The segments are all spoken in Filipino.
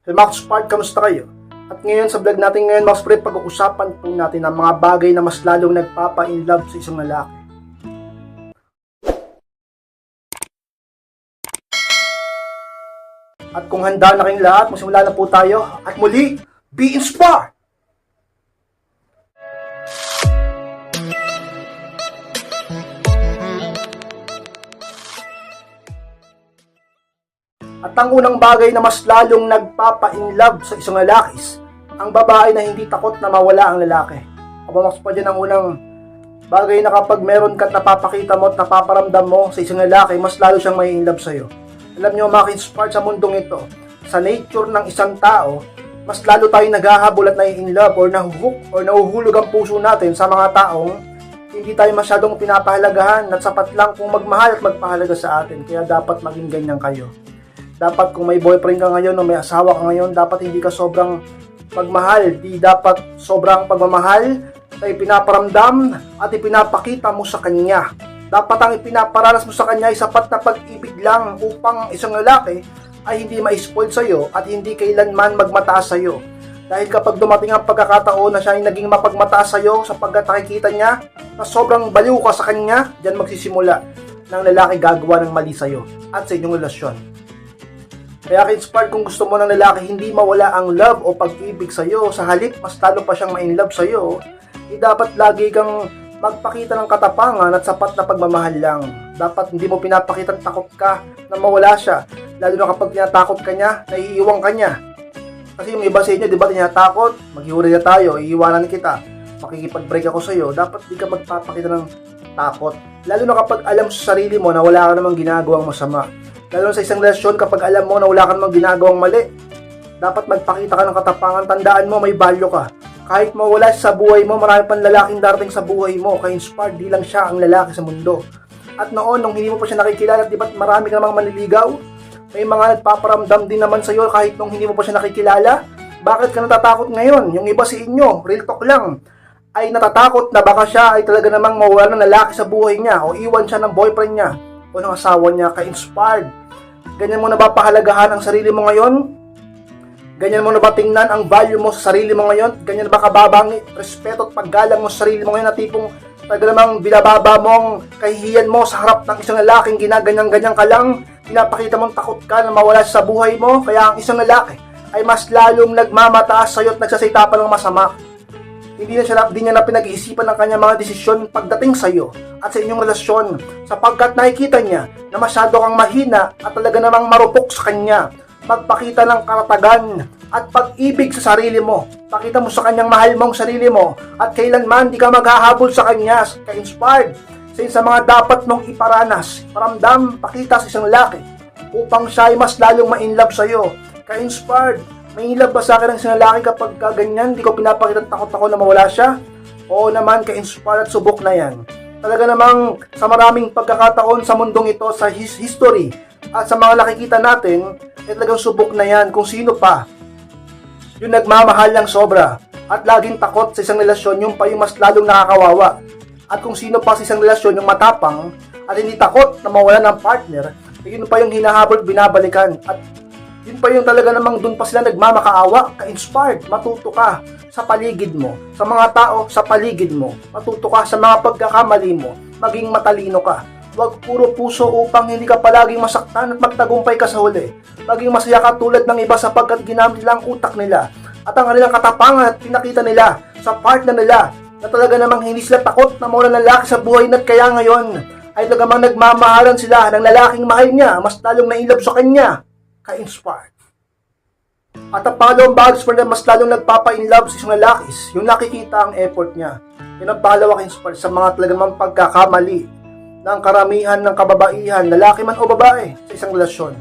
Hey Max Park, kamusta kayo? At ngayon sa vlog natin ngayon, Max Fred, pag-uusapan po natin ang mga bagay na mas lalong nagpapa-inlove sa isang lalaki. At kung handa na kayong lahat, magsimula na po tayo. At muli, be inspired! At ang unang bagay na mas lalong nagpapa-inlove sa isang lalaki, ang babae na hindi takot na mawala ang lalaki. Kapamas pa dyan ang unang bagay na kapag meron ka at napapakita mo at napaparamdam mo sa isang lalaki, mas lalo siyang may inlove sa'yo. Alam nyo, maki-inspire sa mundong ito, sa nature ng isang tao, mas lalo tayong naghahabol at nai-inlove or nahuhook or nahuhulog ang puso natin sa mga taong hindi tayo masyadong pinapahalagahan at sapat lang kung magmahal at magpahalaga sa atin. Kaya dapat maging ganyan kayo. Dapat kung may boyfriend ka ngayon o may asawa ka ngayon, dapat hindi ka sobrang pagmahal. Di dapat sobrang pagmamahal ay pinaparamdam at ipinapakita mo sa kanya. Dapat ang ipinaparanas mo sa kanya ay sapat na pag-ibig lang upang isang lalaki ay hindi ma-spoil sa'yo at hindi kailanman magmataas sa'yo. Dahil kapag dumating ang pagkakataon na siya ay naging mapagmataas sa'yo sapagkat nakikita niya na sobrang baliw ka sa kanya, dyan magsisimula ng lalaki gagawa ng mali sa'yo at sa inyong relasyon. Kaya ka-inspired kung gusto mo ng lalaki hindi mawala ang love o pag-ibig sa'yo, sa halip mas talo pa siyang ma-inlove sa'yo, eh dapat lagi kang magpakita ng katapangan at sapat na pagmamahal lang. Dapat hindi mo pinapakita takot ka na mawala siya, lalo na kapag tinatakot ka niya, naiiwan ka niya. Kasi yung iba sa inyo, di ba, tinatakot, maghiwalay na tayo, iiwanan kita, makikipag-break ako sa'yo, dapat di ka magpapakita ng takot. Lalo na kapag alam sa sarili mo na wala ka namang ginagawang masama. Lalo sa isang relasyon kapag alam mo na wala ka namang ginagawang mali. Dapat magpakita ka ng katapangan, tandaan mo may value ka. Kahit mawala sa buhay mo, marami pang lalaking darating sa buhay mo, kaya inspired di lang siya ang lalaki sa mundo. At noon, nung hindi mo pa siya nakikilala, di ba marami ka namang manliligaw? May mga nagpaparamdam din naman sa iyo kahit nung hindi mo pa siya nakikilala. Bakit ka natatakot ngayon? Yung iba sa inyo, real talk lang, ay natatakot na baka siya ay talaga namang mawala ng lalaki sa buhay niya o iwan siya ng boyfriend niya o ng asawa niya ka-inspired. Ganyan mo na ba pahalagahan ang sarili mo ngayon? Ganyan mo na ba tingnan ang value mo sa sarili mo ngayon? Ganyan ba kababang respeto at paggalang mo sa sarili mo ngayon na tipong talaga namang binababa mo ang kahihiyan mo sa harap ng isang lalaking ginaganyan-ganyan ka lang, pinapakita mong takot ka na mawala sa buhay mo, kaya ang isang lalaki ay mas lalong nagmamataas sa'yo at nagsasayta pa ng masama. Hindi na siya hindi niya na pinag-iisipan ng kanyang mga desisyon pagdating sa iyo at sa inyong relasyon sapagkat nakikita niya na masyado kang mahina at talaga namang marupok sa kanya. Magpakita ng karatagan at pag-ibig sa sarili mo. Pakita mo sa kanyang mahal mo ang sarili mo at kailanman di ka maghahabol sa kanya ka-inspired sa sa mga dapat mong iparanas, paramdam, pakita sa isang lalaki upang siya ay mas lalong ma-inlove sa iyo. Ka-inspired, may ba sa akin ang isang lalaki kapag ka ganyan, di ko pinapakita takot ako na mawala siya? Oo naman, ka-inspired at subok na yan. Talaga namang sa maraming pagkakataon sa mundong ito, sa his history, at sa mga nakikita natin, eh talagang subok na yan kung sino pa. Yung nagmamahal ng sobra, at laging takot sa isang relasyon, yung pa yung mas lalong nakakawawa. At kung sino pa sa isang relasyon yung matapang, at hindi takot na mawala ng partner, eh yun pa yung hinahabol, binabalikan. At yun pa yung talaga namang dun pa sila nagmamakaawa, ka-inspired, matuto ka sa paligid mo, sa mga tao sa paligid mo, matuto ka sa mga pagkakamali mo, maging matalino ka. Huwag puro puso upang hindi ka palaging masaktan at magtagumpay ka sa huli. Maging masaya ka tulad ng iba sapagkat ginamit nila ang utak nila at ang kanilang katapangan at pinakita nila sa partner nila na talaga namang hindi sila takot na mawala ng lalaki sa buhay na kaya ngayon ay talagang nagmamahalan sila ng lalaking mahal niya, mas lalong nailab sa kanya ka-inspired. At ang pangalawang bagay them, mas lalong nagpapa-inlove sa isang lalaki, yung nakikita ang effort niya. Yun ang pangalawa ka-inspired sa mga talagang pagkakamali ng karamihan ng kababaihan, lalaki man o babae, sa isang relasyon.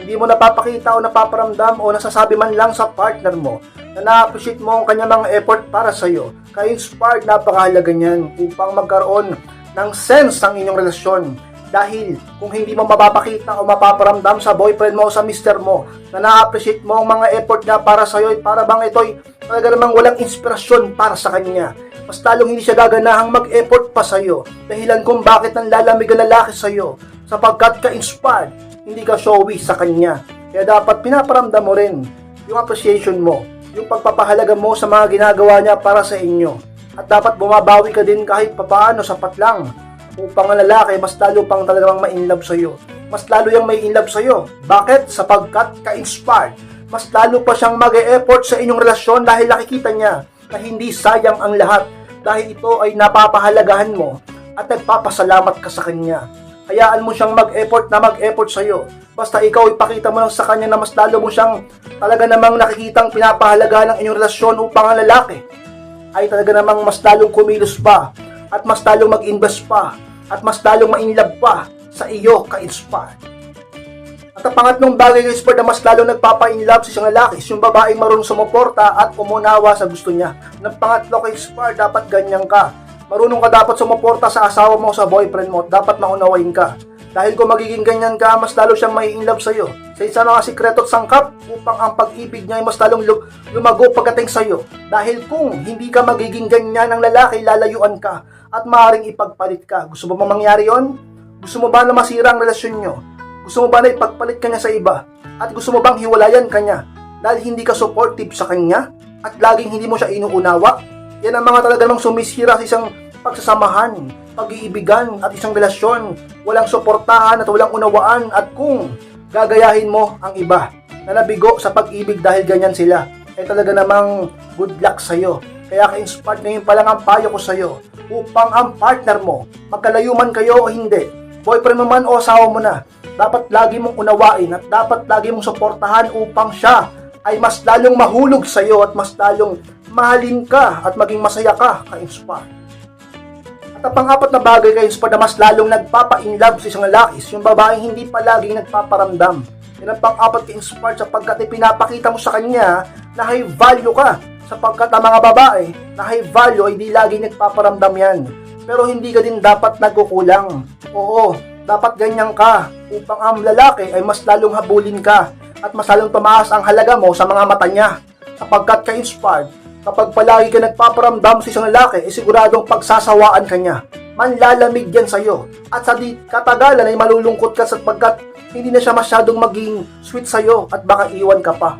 Hindi mo napapakita o napaparamdam o nasasabi man lang sa partner mo na na-appreciate mo ang kanyang mga effort para sa iyo. Ka-inspired, napakahalaga niyan upang magkaroon ng sense ang inyong relasyon dahil kung hindi mo mapapakita o mapaparamdam sa boyfriend mo o sa mister mo na na-appreciate mo ang mga effort niya para sa iyo, para bang ito'y talaga namang walang inspirasyon para sa kanya. Mas talong hindi siya gaganahang mag-effort pa sa iyo. Dahilan kung bakit ang lalamig ang lalaki sa iyo sapagkat ka-inspired, hindi ka showy sa kanya. Kaya dapat pinaparamdam mo rin yung appreciation mo, yung pagpapahalaga mo sa mga ginagawa niya para sa inyo. At dapat bumabawi ka din kahit papaano sapat lang upang ang lalaki mas lalo pang talagang ma-inlove sa'yo. Mas lalo yung may inlove sa'yo. Bakit? Sapagkat ka-inspired. Mas lalo pa siyang mag effort sa inyong relasyon dahil nakikita niya na hindi sayang ang lahat dahil ito ay napapahalagahan mo at nagpapasalamat ka sa kanya. Hayaan mo siyang mag-effort na mag-effort sa'yo. Basta ikaw ipakita mo lang sa kanya na mas lalo mo siyang talaga namang nakikitang pinapahalaga ng inyong relasyon upang ang lalaki ay talaga namang mas lalong kumilos pa at mas lalong mag-invest pa at mas lalong ma-inlove pa sa iyo ka-inspired. At ang pangatlong bagay guys na mas lalong nagpapa-inlove sa isang lalaki yung babaeng marunong sumuporta at umunawa sa gusto niya. Ang pangatlo kay inspired dapat ganyan ka. Marunong ka dapat sumuporta sa asawa mo sa boyfriend mo. Dapat maunawain ka. Dahil kung magiging ganyan ka, mas lalo siyang may in love sa'yo. Sa isa mga sikreto at sangkap upang ang pag-ibig niya ay mas lalong lu- lumago pagdating sa'yo. Dahil kung hindi ka magiging ganyan ng lalaki, lalayuan ka at maaaring ipagpalit ka. Gusto mo ba mangyari yon? Gusto mo ba na masira ang relasyon nyo? Gusto mo ba na ipagpalit ka niya sa iba? At gusto mo bang hiwalayan ka niya? Dahil hindi ka supportive sa kanya? At laging hindi mo siya inuunawa? Yan ang mga talaga namang sumisira sa isang pagsasamahan, pag-iibigan at isang relasyon. Walang suportahan at walang unawaan at kung gagayahin mo ang iba na nabigo sa pag-ibig dahil ganyan sila, ay talaga namang good luck sa'yo. Kaya ka-inspired ngayon pa lang ang payo ko sa'yo upang ang partner mo, magkalayo man kayo o hindi, boyfriend mo man o asawa mo na, dapat lagi mong unawain at dapat lagi mong suportahan upang siya ay mas lalong mahulog sa iyo at mas lalong mahalin ka at maging masaya ka ka-inspire. At ang pang-apat na bagay ka-inspire na mas lalong nagpapa-inlove sa isang lalaki yung babaeng hindi palaging nagpaparamdam. Yan ang pang-apat ka-inspire sapagkat ipinapakita mo sa kanya na high value ka sapagkat ang mga babae na high value ay di lagi nagpaparamdam yan. Pero hindi ka din dapat nagkukulang. Oo, dapat ganyan ka upang ang lalaki ay mas lalong habulin ka at mas lalong tumaas ang halaga mo sa mga mata niya. Sapagkat ka-inspired, kapag palagi ka nagpaparamdam sa isang lalaki, ay siguradong pagsasawaan ka niya. Manlalamig yan sa'yo. At sa di katagalan ay malulungkot ka sapagkat hindi na siya masyadong maging sweet sa'yo at baka iwan ka pa.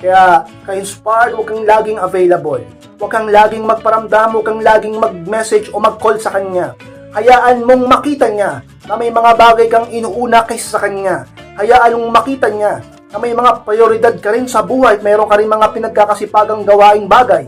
Kaya, ka-inspired, huwag kang laging available. Huwag kang laging magparamdam, huwag kang laging mag-message o mag-call sa kanya. Hayaan mong makita niya na may mga bagay kang inuuna kaysa sa kanya. Hayaan mong makita niya na may mga prioridad ka rin sa buhay at mayroon ka rin mga pinagkakasipagang gawaing bagay.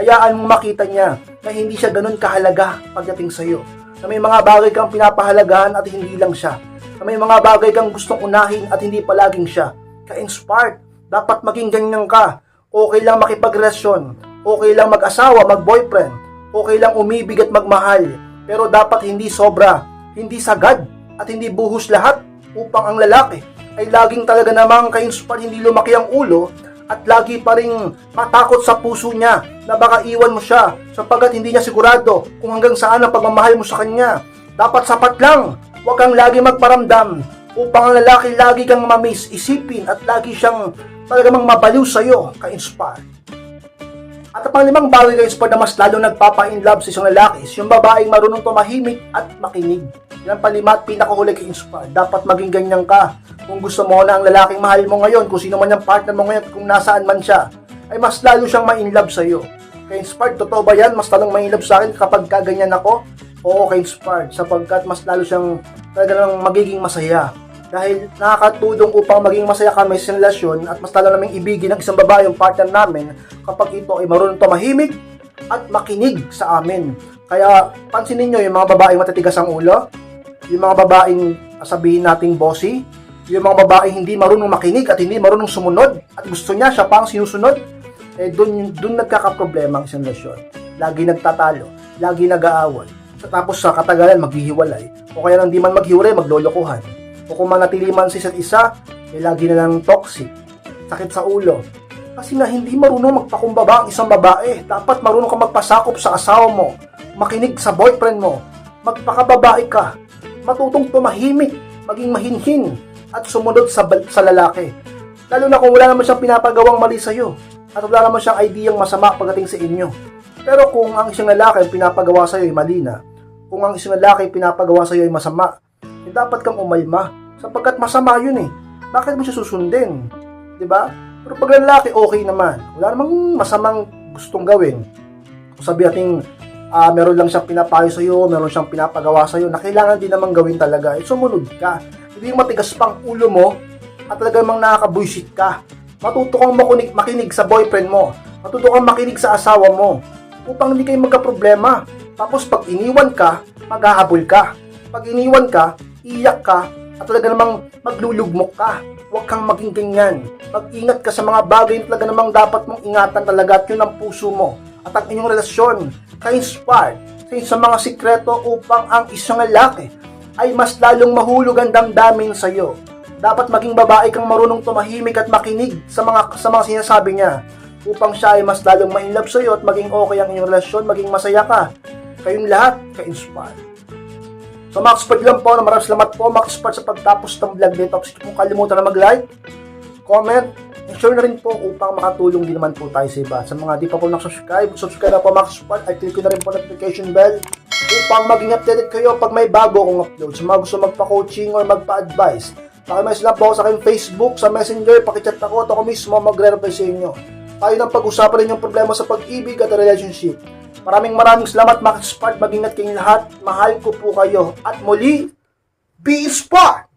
Hayaan mong makita niya na hindi siya ganun kahalaga pagdating sa iyo. Na may mga bagay kang pinapahalagahan at hindi lang siya. Na may mga bagay kang gustong unahin at hindi palaging siya. Ka-inspired, dapat maging ganyan ka. Okay lang makipagrelasyon. Okay lang mag-asawa, mag-boyfriend. Okay lang umibig at magmahal. Pero dapat hindi sobra, hindi sagad, at hindi buhos lahat upang ang lalaki ay laging talaga namang ka-inspired hindi lumaki ang ulo at lagi pa rin matakot sa puso niya na baka iwan mo siya sapagkat hindi niya sigurado kung hanggang saan ang pagmamahal mo sa kanya. Dapat sapat lang, huwag kang lagi magparamdam upang ang lalaki lagi kang mamiss, isipin at lagi siyang talagang mabaliw sa'yo, ka-inspired. At ang panglimang bagay kayo na mas lalo nagpapa-inlove sa isang lalaki is yung babaeng marunong tumahimik at makinig. Yan ang panlima at pinakahuli kay inspire. Dapat maging ganyan ka. Kung gusto mo na ang lalaking mahal mo ngayon, kung sino man yung partner mo ngayon, kung nasaan man siya, ay mas lalo siyang ma-inlove sa iyo. Kay inspired, totoo ba yan? Mas lalong ma-inlove sa akin kapag kaganyan ako? Oo, kay inspired. Sapagkat mas lalo siyang talagang magiging masaya. Dahil nakakatulong upang maging masaya kami sa relasyon at mas lalo naming ibigin ng isang babae yung partner namin kapag ito ay marunong tumahimik at makinig sa amin. Kaya pansinin nyo yung mga babaeng matitigas ang ulo, yung mga babaeng sabihin nating bossy, yung mga babaeng hindi marunong makinig at hindi marunong sumunod at gusto niya siya pa ang sinusunod, eh dun, dun nagkakaproblema ang isang relasyon. Lagi nagtatalo, lagi nag-aaway. Tapos sa katagalan maghihiwalay, o kaya nang di man maghiwalay, maglolokohan. O kung manatili man sa isa't isa, eh lagi na lang toxic, sakit sa ulo. Kasi na hindi marunong magpakumbaba ang isang babae. Dapat marunong ka magpasakop sa asawa mo, makinig sa boyfriend mo, magpakababae ka, matutong tumahimik, maging mahinhin, at sumunod sa, sa lalaki. Lalo na kung wala naman siyang pinapagawang mali sa'yo, at wala naman siyang ideyang masama pagdating sa inyo. Pero kung ang isang lalaki ang pinapagawa sa'yo ay mali na, kung ang isang lalaki pinapagawa sa'yo ay masama, eh dapat kang umalma, sapagkat masama yun eh. Bakit mo siya susundin? 'Di ba? Pero pag lalaki, okay naman. Wala namang masamang gustong gawin. Kung sabi natin, ah, meron lang siyang pinapayo sa'yo, meron siyang pinapagawa sa'yo, na kailangan din namang gawin talaga, eh, sumunod ka. Hindi yung matigas pang ulo mo, at talagang mang nakakabuisit ka. Matuto kang makinig, makinig sa boyfriend mo. Matuto kang makinig sa asawa mo. Upang hindi kayo magka-problema. Tapos pag iniwan ka, maghahabol ka. Pag iniwan ka, iyak ka, at talaga namang maglulugmok ka. Huwag kang maging ganyan. Mag-ingat ka sa mga bagay na talaga namang dapat mong ingatan talaga at yun ang puso mo. At ang inyong relasyon, ka-inspired sa mga sikreto upang ang isang lalaki ay mas lalong mahulog ang damdamin sa iyo. Dapat maging babae kang marunong tumahimik at makinig sa mga sa mga sinasabi niya upang siya ay mas lalong ma-inlove sa iyo at maging okay ang inyong relasyon, maging masaya ka. Kayong lahat ka-inspired. So Max Pag lang po, maraming salamat po Max Pag sa pagtapos ng vlog nito. Please kung kalimutan na mag-like, comment, and share na rin po upang makatulong din naman po tayo sa iba. Sa mga di pa po nakasubscribe, subscribe na po Max Pag at click na rin po notification bell upang maging updated kayo pag may bago akong upload. Sa mga gusto magpa-coaching or magpa-advise, pakimess lang po ako sa aking Facebook, sa Messenger, pakichat ako at ako mismo magre-reply sa inyo. Tayo nang pag-usapan rin yung problema sa pag-ibig at relationship. Maraming maraming salamat Max Smart. Mag-ingat kayong lahat. Mahal ko po kayo. At muli, be smart!